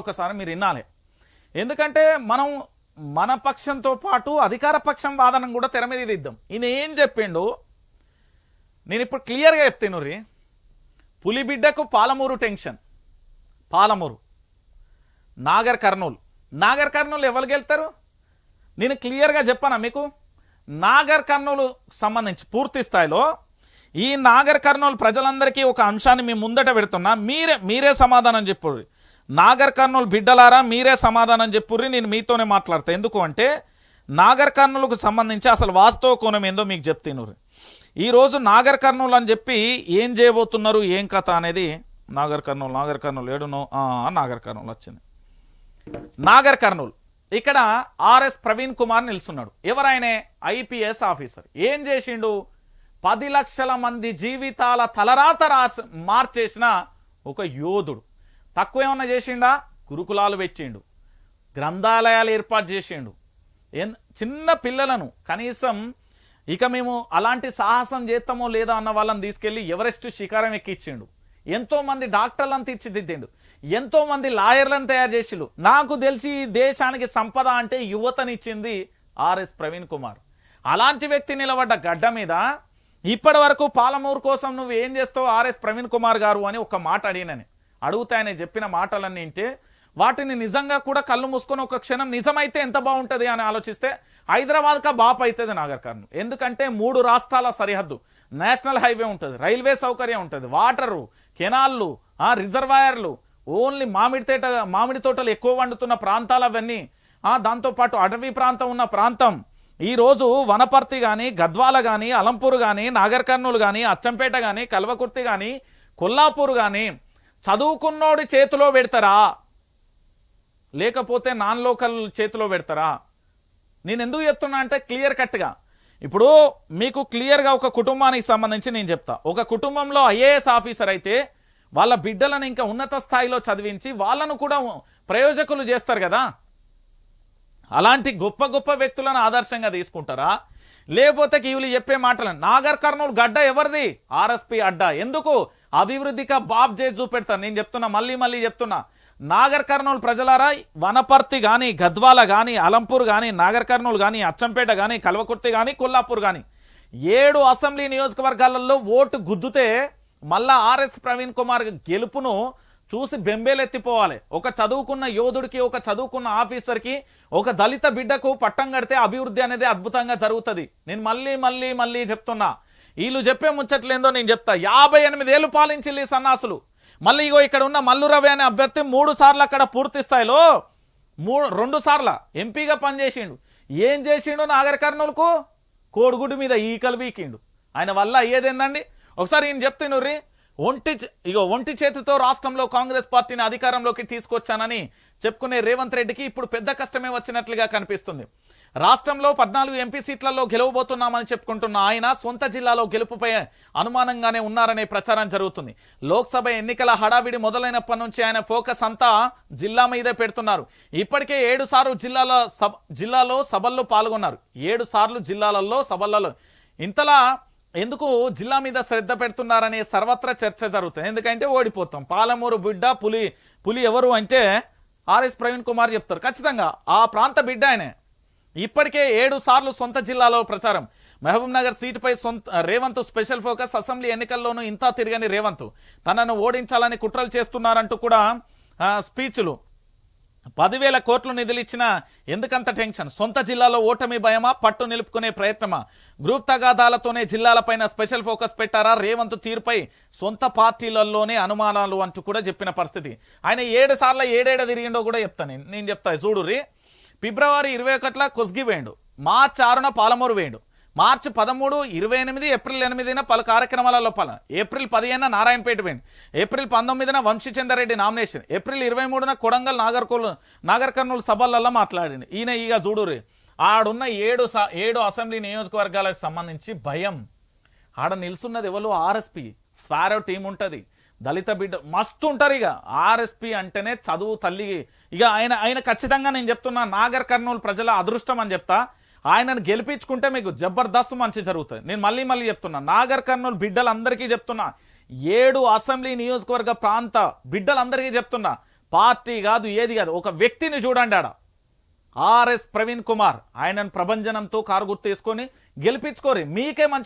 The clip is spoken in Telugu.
ఒకసారి మీరు వినాలి. ఎందుకంటే మనం మన పక్షంతో పాటు అధికార పక్షం వాదనం కూడా తెర మీద ఇద్దాం ఈయన ఏం చెప్పిండు? నేను ఇప్పుడు క్లియర్గా చెప్తాను రీ. పులిబిడ్డకు పాలమూరు టెన్షన్. పాలమూరు. నాగర్ కర్నూలు. నాగర్ కర్నూలు ఎవరు గెలుతారు? నేను క్లియర్గా చెప్పానా మీకు? నాగర్ కర్నూలు సంబంధించి పూర్తి స్థాయిలో ఈ నాగర్ కర్నూలు ప్రజలందరికీ ఒక అంశాన్ని మీ ముందట పెడుతున్నా. మీరే మీరే సమాధానం చెప్పుర్రి నాగర్ కర్నూలు బిడ్డలారా మీరే సమాధానం చెప్పుర్రి నేను మీతోనే మాట్లాడతా. ఎందుకు అంటే నాగర్ కర్నూలుకు సంబంధించి అసలు వాస్తవ కోణం ఏందో మీకు చెప్తాను ఈరోజు నాగర్ కర్నూలు అని చెప్పి ఏం చేయబోతున్నారు ఏం కథ అనేది నాగర్ కర్నూలు నాగర్ కర్నూలు ఏడునో ఆ, నాగర్ కర్నూలు వచ్చింది. నాగర్ కర్నూలు ఇక్కడ ఆర్ఎస్ ప్రవీణ్ కుమార్ నిలుస్తున్నాడు ఎవరైనా ఐపీఎస్ ఆఫీసర్. ఏం చేసిండు? పది లక్షల మంది జీవితాల తలరాత రాసి మార్చేసిన ఒక యోధుడు. తక్కువ ఏమన్నా చేసిండా? గురుకులాలు పెట్టిండు గ్రంథాలయాలు ఏర్పాటు చేసిండు. ఎన్ చిన్న పిల్లలను కనీసం ఇక మేము అలాంటి సాహసం చేస్తామో లేదా అన్న వాళ్ళని తీసుకెళ్ళి ఎవరెస్ట్ శిఖరం ఎక్కిచ్చిండు. ఎంతోమంది డాక్టర్లను తీర్చిదిద్దిండు. ఎంతోమంది లాయర్లను తయారు చేసిండు. నాకు తెలిసి దేశానికి సంపద అంటే యువతనిచ్చింది ఆర్ఎస్ ప్రవీణ్ కుమార్. అలాంటి వ్యక్తి నిలబడ్డ గడ్డ మీద ఇప్పటి వరకు పాలమూరు కోసం నువ్వు ఏం చేస్తావు ఆర్ఎస్ ప్రవీణ్ కుమార్ గారు అని ఒక మాట అడిగినని. అడుగుతాయని చెప్పిన మాటలన్నీ వింటే వాటిని నిజంగా కూడా కళ్ళు మూసుకొని ఒక క్షణం నిజమైతే ఎంత బాగుంటుంది అని ఆలోచిస్తే హైదరాబాద్ బాప్ అవుతుంది నాగర్ ఎందుకంటే మూడు రాష్ట్రాల సరిహద్దు. నేషనల్ హైవే ఉంటుంది రైల్వే సౌకర్యం ఉంటుంది వాటరు కెనాళ్ళు ఆ రిజర్వాయర్లు ఓన్లీ మామిడి తేట మామిడి తోటలు ఎక్కువ వండుతున్న ప్రాంతాలు అవన్నీ దాంతోపాటు అటవీ ప్రాంతం ఉన్న ప్రాంతం. ఈ రోజు వనపర్తి కానీ గద్వాల కానీ అలంపూర్ కానీ నాగర్ కర్నూలు కానీ అచ్చంపేట కానీ కల్వకుర్తి కానీ కొల్లాపూర్ కానీ చదువుకున్నోడి చేతిలో పెడతారా? లేకపోతే నాన్ లోకల్ చేతిలో పెడతారా? నేను ఎందుకు చెప్తున్నా అంటే క్లియర్ కట్గా. ఇప్పుడు మీకు క్లియర్గా ఒక కుటుంబానికి సంబంధించి నేను చెప్తా. ఒక కుటుంబంలో ఐఏఎస్ ఆఫీసర్ అయితే వాళ్ళ బిడ్డలను ఇంకా ఉన్నత స్థాయిలో చదివించి వాళ్ళను కూడా ప్రయోజకులు చేస్తారు కదా? అలాంటి గొప్ప గొప్ప వ్యక్తులను ఆదర్శంగా తీసుకుంటారా? లేకపోతే కీవులు చెప్పే మాటలు నాగర్ కర్నూలు గడ్డ ఎవరిది? ఆర్ఎస్పి అడ్డా. ఎందుకు? అభివృద్ధిగా బాబ్ చేసి చూపెడతారు నేను చెప్తున్నా మళ్ళీ మళ్ళీ చెప్తున్నా. నాగర్ కర్నూలు ప్రజలారా వనపర్తి కానీ గద్వాల కానీ అలంపూర్ కానీ నాగర్ కర్నూలు కానీ అచ్చంపేట కానీ కల్వకుర్తి కానీ కొల్లాపూర్ కానీ ఏడు అసెంబ్లీ నియోజకవర్గాలలో ఓటు గుద్దుతే మళ్ళా ఆర్ఎస్ ప్రవీణ్ కుమార్ గెలుపును చూసి బెంబేలెత్తిపోవాలి. ఒక చదువుకున్న యోధుడికి ఒక చదువుకున్న ఆఫీసర్కి ఒక దళిత బిడ్డకు పట్టం కడితే అభివృద్ధి అనేది అద్భుతంగా జరుగుతుంది. నేను మళ్ళీ మళ్ళీ మళ్ళీ చెప్తున్నా. వీళ్ళు చెప్పే ముచ్చట్లేందో నేను చెప్తా. యాభై ఎనిమిదేళ్ళు పాలించింది సన్నాసులు. మళ్ళీ ఇగో ఇక్కడ ఉన్న మల్లురవి అనే అభ్యర్థి మూడు సార్లు అక్కడ పూర్తి స్థాయిలో మూడు రెండు సార్ల ఎంపీగా పనిచేసిండు. ఏం చేసిండు నాగర్ కర్నూలుకు? కోడిగుడ్డు మీద ఈకలు వీకిండు. ఆయన వల్ల అయ్యేదేందండి? ఒకసారి ఈయన చెప్తే నుర్రి ఒంటి ఇగో ఒంటి చేతితో రాష్ట్రంలో కాంగ్రెస్ పార్టీని అధికారంలోకి తీసుకొచ్చానని చెప్పుకునే రేవంత్ రెడ్డికి ఇప్పుడు పెద్ద కష్టమే వచ్చినట్లుగా కనిపిస్తుంది. రాష్ట్రంలో పద్నాలుగు ఎంపీ సీట్లలో గెలవబోతున్నామని చెప్పుకుంటున్న ఆయన సొంత జిల్లాలో గెలుపుపై అనుమానంగానే ఉన్నారనే ప్రచారం జరుగుతుంది. లోక్సభ ఎన్నికల హడావిడి మొదలైనప్పటి నుంచి ఆయన ఫోకస్ అంతా జిల్లా మీదే పెడుతున్నారు. ఇప్పటికే ఏడు సార్లు జిల్లాలో సభ జిల్లాలో సభల్లో పాల్గొన్నారు. ఏడు సార్లు జిల్లాలలో సభలలో. ఇంతలా ఎందుకు జిల్లా మీద శ్రద్ధ పెడుతున్నారనే సర్వత్రా చర్చ జరుగుతుంది. ఎందుకంటే ఓడిపోతాం. పాలమూరు బిడ్డ పులి పులి ఎవరు అంటే ఆర్ఎస్ ప్రవీణ్ కుమార్ చెప్తారు. ఖచ్చితంగా ఆ ప్రాంత బిడ్డ ఆయనే. ఇప్పటికే ఏడు సార్లు సొంత జిల్లాలో ప్రచారం. మహబూబ్ నగర్ సీటుపై సొంత రేవంత్ స్పెషల్ ఫోకస్. అసెంబ్లీ ఎన్నికల్లోనూ ఇంతా తిరగని రేవంత్. తనను ఓడించాలని కుట్రలు చేస్తున్నారంటూ కూడా స్పీచ్లు. పదివేల కోట్లు నిధులిచ్చిన ఎందుకంత టెన్షన్? సొంత జిల్లాలో ఓటమి భయమా పట్టు నిలుపుకునే ప్రయత్నమా? గ్రూప్ తగాదాలతోనే జిల్లాలపైన స్పెషల్ ఫోకస్ పెట్టారా రేవంత్ తీరుపై? సొంత పార్టీలలోనే అనుమానాలు అంటూ కూడా చెప్పిన పరిస్థితి. ఆయన ఏడు సార్లు ఏడేడ తిరిగిండో కూడా చెప్తాను నేను. చెప్తాను చెప్తా చూడురి ఫిబ్రవరి ఇరవై ఒకట్ల కొస్గి వేయండు. మార్చ్ ఆరున పాలమూరు వేయండు. మార్చి పదమూడు ఇరవై ఎనిమిది ఏప్రిల్ ఎనిమిదిన పలు కార్యక్రమాలలో పాల ఏప్రిల్ పదిహేను నారాయణపేట వేయండి. ఏప్రిల్ పంతొమ్మిదిన వంశీచంద్రారెడ్డి నామినేషన్. ఏప్రిల్ ఇరవై మూడున కొడంగల్ నాగర్కూలు నాగర్ కర్నూలు సభలలో మాట్లాడింది ఈయన ఇక చూడురి ఆడున్న ఏడు స- ఏడు అసెంబ్లీ నియోజకవర్గాలకు సంబంధించి భయం. ఆడ నిల్చున్నది ఎవరు? ఆర్ఎస్పి. స్వారో టీం ఉంటుంది దళిత బిడ్డ మస్తు ఉంటారు ఇక. ఆర్ఎస్పి అంటేనే చదువు తల్లి. ఇక ఆయన ఆయన ఖచ్చితంగా నేను చెప్తున్నా నాగర్ కర్నూలు ప్రజల అదృష్టం అని చెప్తా. ఆయనను గెలిపించుకుంటే మీకు జబర్దస్త్ మంచి జరుగుతుంది. నేను మళ్ళీ మళ్ళీ చెప్తున్నా నాగర్ కర్నూలు బిడ్డలందరికీ చెప్తున్నా. ఏడు అసెంబ్లీ నియోజకవర్గ ప్రాంత బిడ్డలందరికీ చెప్తున్నా. పార్టీ కాదు ఏది కాదు. ఒక వ్యక్తిని చూడండి ఆడ. ఆర్ఎస్ ప్రవీణ్ కుమార్. ఆయనను ప్రభంజనంతో కారు గుర్తు తీసుకొని గెలిపించుకోరి. మీకే మంచి